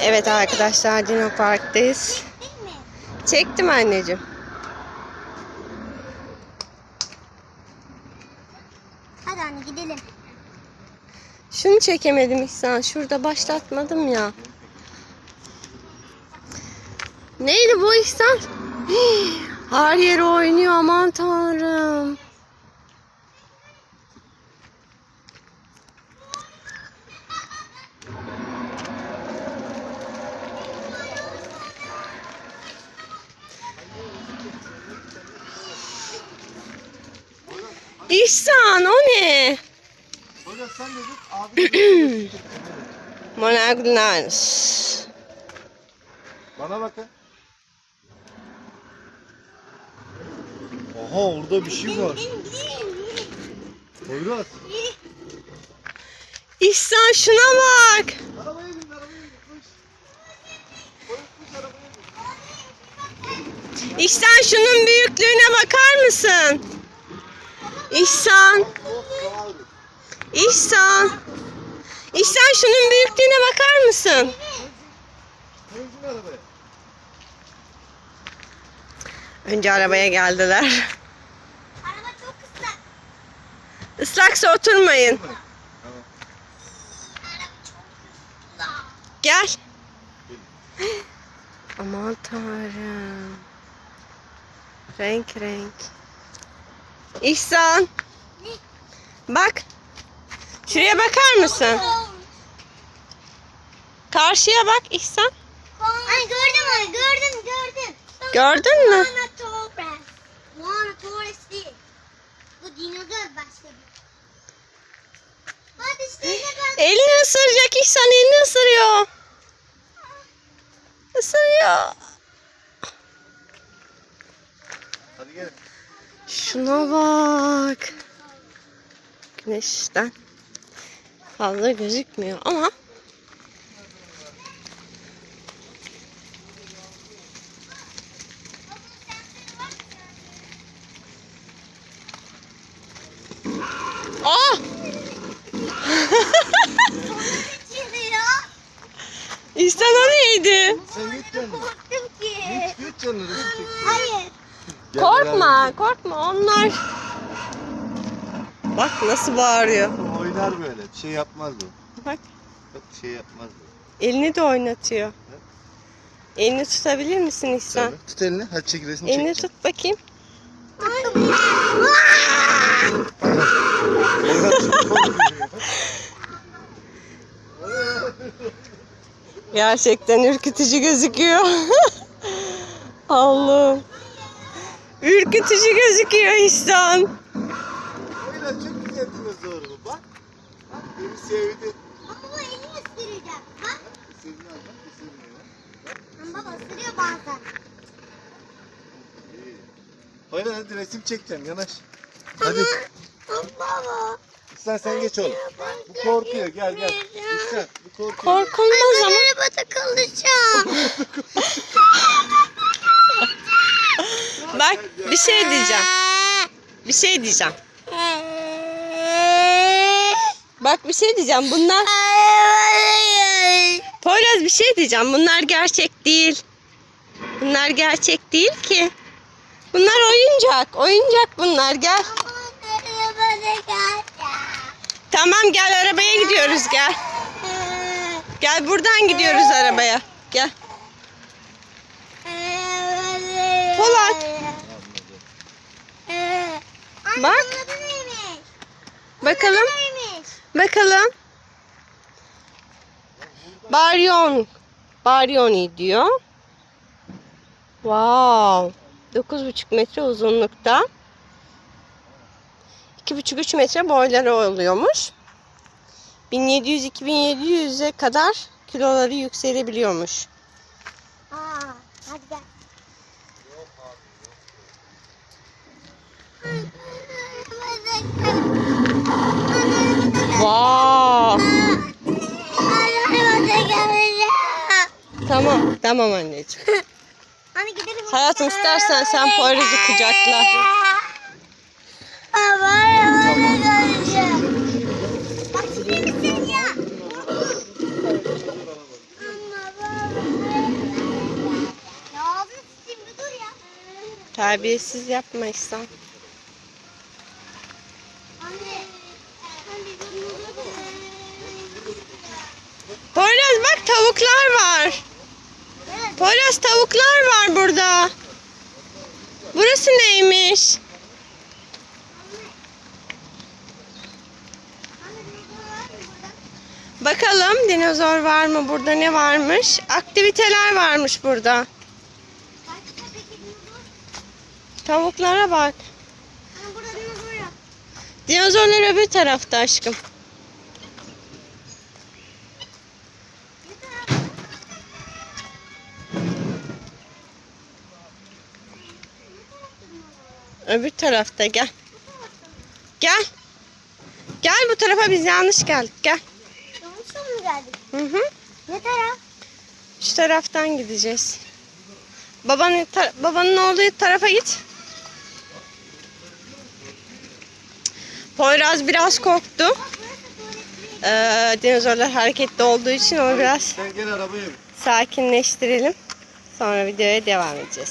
Evet arkadaşlar Dino Park'tayız. Çektim anneciğim. Hadi anne gidelim. Şunu çekemedim İhsan. Şurada başlatmadım ya. Neydi bu İhsan? Her yeri oynuyor aman tanrım. İhsan o ne? Hocam sen dedin abi dedi. Monaglanes. Bana bakın. Aha orada bir şey var. Poyraz. İhsan şuna bak. Arabaya bin arabaya bin. Koş. Koş koş arabaya bin. İhsan şunun büyüklüğüne bakar mısın? İhsan. İhsan. İhsan şunun büyüklüğüne bakar mısın? Önce arabaya geldiler. Araba çok ıslak. Islaksa oturmayın. Gel. Aman tanrım. Renk renk. İhsan. Bak. Şuraya bakar mısın? Karşıya bak İhsan. Ay gördüm onu gördüm gördüm. Gördün mü? Monotaurus. Monotaurus değil. Bu dinozor başka bir. Hadi işte yine bak. Elini ısıracak İhsan elini ısırıyor. Isırıyor. Hadi gelin. Şuna bak. Güneşten fazla gözükmüyor ama Aa! Çıkıyor. İhsan o neydi? Sen git canım. Korktum ki. Git git canım. resim çek. Hayır. Gel Korkma, korkma onlar. Bak nasıl bağırıyor. Oynar böyle. Bir şey yapmaz bu. Bak Bak bir şey yapmaz bu. elini de oynatıyor. Elini tutabilir misin İhsan? Tabii. Tut elini. Hadi çek resim Elini çek. tut bakayım. Gerçekten ürkütücü gözüküyor. Allah'ım. Ürkütücü gözüküyor İhsan. Oynar çok güzel dinozor bu. Bak. Bak beni sevdi. Ama bu elini ısıracak. Bak. Sevdi ama ısırmıyor. Ama baba ısırıyor bazen. Oynar hadi resim çekeceğim. Yanaş. Hadi. Baba. İhsan sen geç oğlum. Bu korkuyor. Gel gel. İhsan bu korkuyor. Korkulmaz ama. arabada kalacağım. şey diyeceğim. Bir şey diyeceğim. Bak bir şey diyeceğim. Bunlar Poyraz bir şey diyeceğim. Bunlar gerçek değil. Bunlar gerçek değil ki. Bunlar oyuncak. Oyuncak bunlar. Gel. Tamam gel arabaya gidiyoruz gel. Gel buradan gidiyoruz arabaya. Gel. Polat. Bak. Bakalım. Bakalım. Baryon. Baryoni diyor. Wow. 9,5 metre uzunlukta. 2,5-3 metre boyları oluyormuş. 1700-2700'e kadar kiloları yükselebiliyormuş. Tamam, tamam anneciğim. Anne gidelim. Hayatım istersen sen Poyraz'ı kucakla. Baba Terbiyesiz yapma İhsan. Poyraz bak tavuklar var. Poyraz tavuklar var burada. Burası neymiş? Bakalım dinozor var mı burada ne varmış? Aktiviteler varmış burada. Tavuklara bak. Dinozorlar öbür tarafta aşkım. Öbür tarafta gel. Gel. Gel bu tarafa biz yanlış geldik gel. Yanlışa mı geldik? Hı hı. Ne taraf? Şu taraftan gideceğiz. Babanın tar- babanın olduğu tarafa git. Poyraz biraz korktu. Ee, dinozorlar hareketli olduğu için onu biraz sakinleştirelim. Sonra videoya devam edeceğiz.